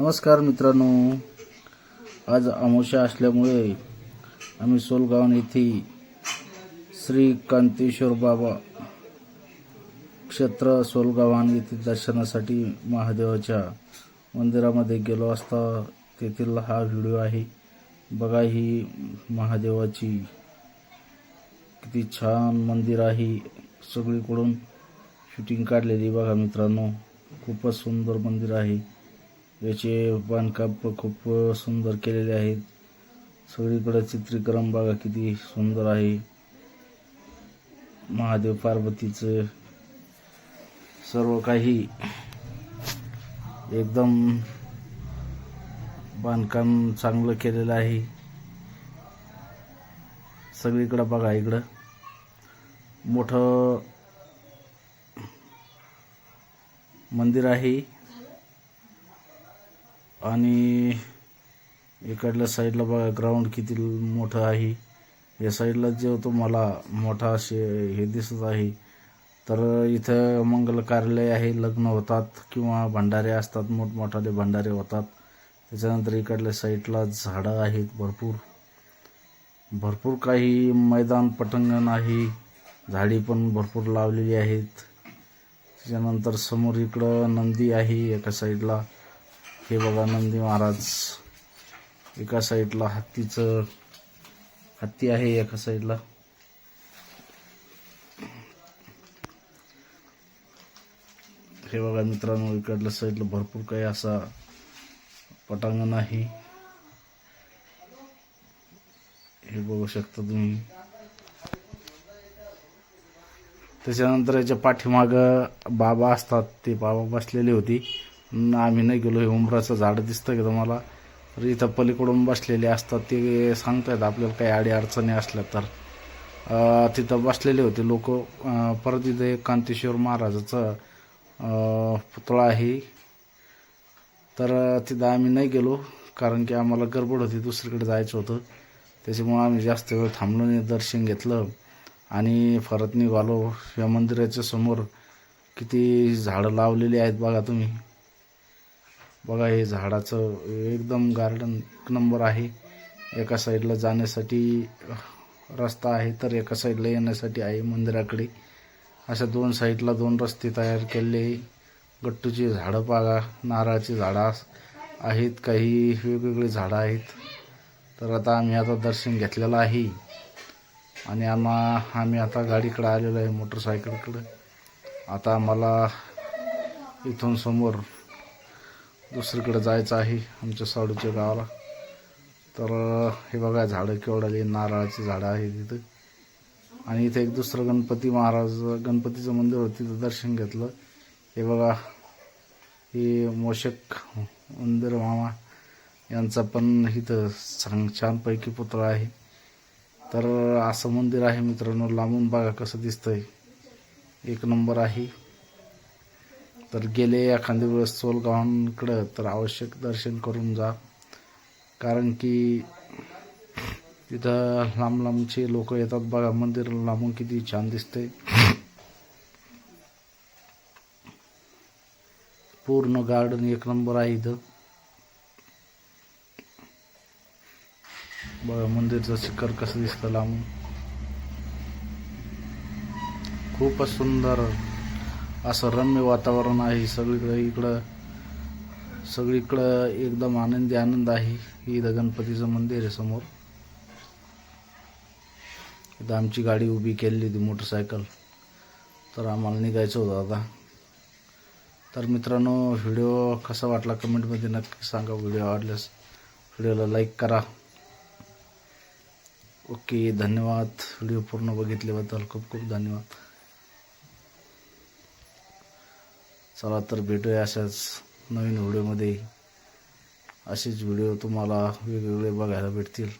नमस्कार मित्रांनो. आज अमावस्या असल्यामुळे आम्ही सोलगाव येथे श्री कांतेश्वर बाबा क्षेत्र सोलगावान येथे दर्शनासाठी महादेवाच्या मंदिरामध्ये गेलो असता तेथील हा व्हिडिओ आहे. बघा ही महादेवाची किती छान मंदिर आहे. सगळीकडून शूटिंग काढलेली बघा मित्रांनो. खूपच सुंदर मंदिर आहे. याचे बांधकाम खूप सुंदर केलेले आहेत. सगळीकडे चित्रीकरण बघा किती सुंदर आहे. महादेव पार्वतीचं सर्व काही एकदम बांधकाम चांगलं केलेलं आहे. सगळीकडं बघा इकडं. मोठं मंदिर आहे. आणि इकडल्या साईडला बघा ग्राउंड किती मोठं आहे. या साईडला जे तुम्हाला मोठा असे हे दिसत आहे. तर इथं मंगल कार्यालय आहे लग्न होतात किंवा भंडारे असतात मोठमोठाले भंडारे होतात. त्याच्यानंतर इकडल्या साईडला झाडं आहेत भरपूर. भरपूर काही मैदान पटंगण आहे. झाडी पण भरपूर लावलेली आहेत. त्याच्यानंतर समोर इकडं नंदी आहे एका साईडला. हे बघा नंदी महाराज. एका साईडला हत्तीचं हत्ती आहे एका साईडला. हे बघा मित्रांनो इकडल्या साईडला भरपूर काही असा पटांगण आहे. हे बघू शकता तुम्ही. त्याच्यानंतर याच्या पाठीमाग बाबा असतात. ते बाबा बसलेले होते. आम्ही नाही गेलो हे उमराचं झाड दिसतं की तुम्हाला? तर इथं पलीकडून बसलेले असतात. ते सांगतायत आपल्याला काही अडी अडचणी असल्या तर. तिथं बसलेले होते लोक. परत इथे कांतेश्वर महाराजाचं पुतळा आहे. तर तिथं आम्ही नाही गेलो कारण की आम्हाला गडबड होती दुसरीकडे जायचं होतं. त्याच्यामुळं आम्ही जास्त वेळ थांबलो नाही दर्शन घेतलं. आणि परत निघालो. या मंदिराच्या समोर किती झाडं लावलेली आहेत बघा तुम्ही. बघा हे झाडाचं एकदम गार्डन एक नंबर आहे. एका साईडला जाण्यासाठी रस्ता आहे तर एका साईडला येण्यासाठी आहे मंदिराकडे. अशा दोन साईडला दोन रस्ते तयार केलेले गट्टूची झाडं पागा नारळाची झाडं आहेत काही वेगवेगळी झाडं आहेत. तर आता आम्ही आता दर्शन घेतलेलं आहे. आणि आम्हा आम्ही आता गाडीकडे आलेलो आहे मोटरसायकलकडं आता आम्हाला इथून समोर दुसरीकडे जायचं आहे आमच्या साडूच्या गावाला. तर हे बघा झाडं केवढाली नारळाची झाडं आहे तिथं आणि इथे एक दुसरं गणपती महाराज गणपतीचं मंदिर होतं तिथं दर्शन घेतलं. हे बघा हे मोशक मंदिर मामा यांचा पण इथं छान छानपैकी पुतळा आहे. तर असं मंदिर आहे मित्रांनो लांबून बघा कसं दिसतंय. एक नंबर आहे. तर गेले एखाद्या वेळेस सोलगावांकडं तर आवश्यक दर्शन करून जा. कारण की तिथं लांब लांबचे लोक येतात बघा मंदिर लांबून किती छान दिसते पूर्ण गार्डन एक नंबर आहे इथं. बघा मंदिरचं शिखर कसं दिसतं लांबून. खूपच सुंदर. असं रम्य वातावरण आहे सगळीकडे इकडं सगळीकडं एकदम आनंदी आनंद आहे. इथं गणपतीचं मंदिर आहे समोर. इथं आमची गाडी उभी केलेली होती मोटरसायकल. तर आम्हाला निघायचं होतं आता. तर मित्रांनो व्हिडिओ कसा वाटला कमेंटमध्ये नक्की सांगा. व्हिडिओ आवडल्यास व्हिडिओला लाईक करा. ओके धन्यवाद. व्हिडिओ पूर्ण बघितल्याबद्दल खूप खूप धन्यवाद. चला तर भेटूया अशाच नवीन व्हिडिओमध्ये. असेच व्हिडिओ तुम्हाला वेगवेगळे बघायला भेटतील.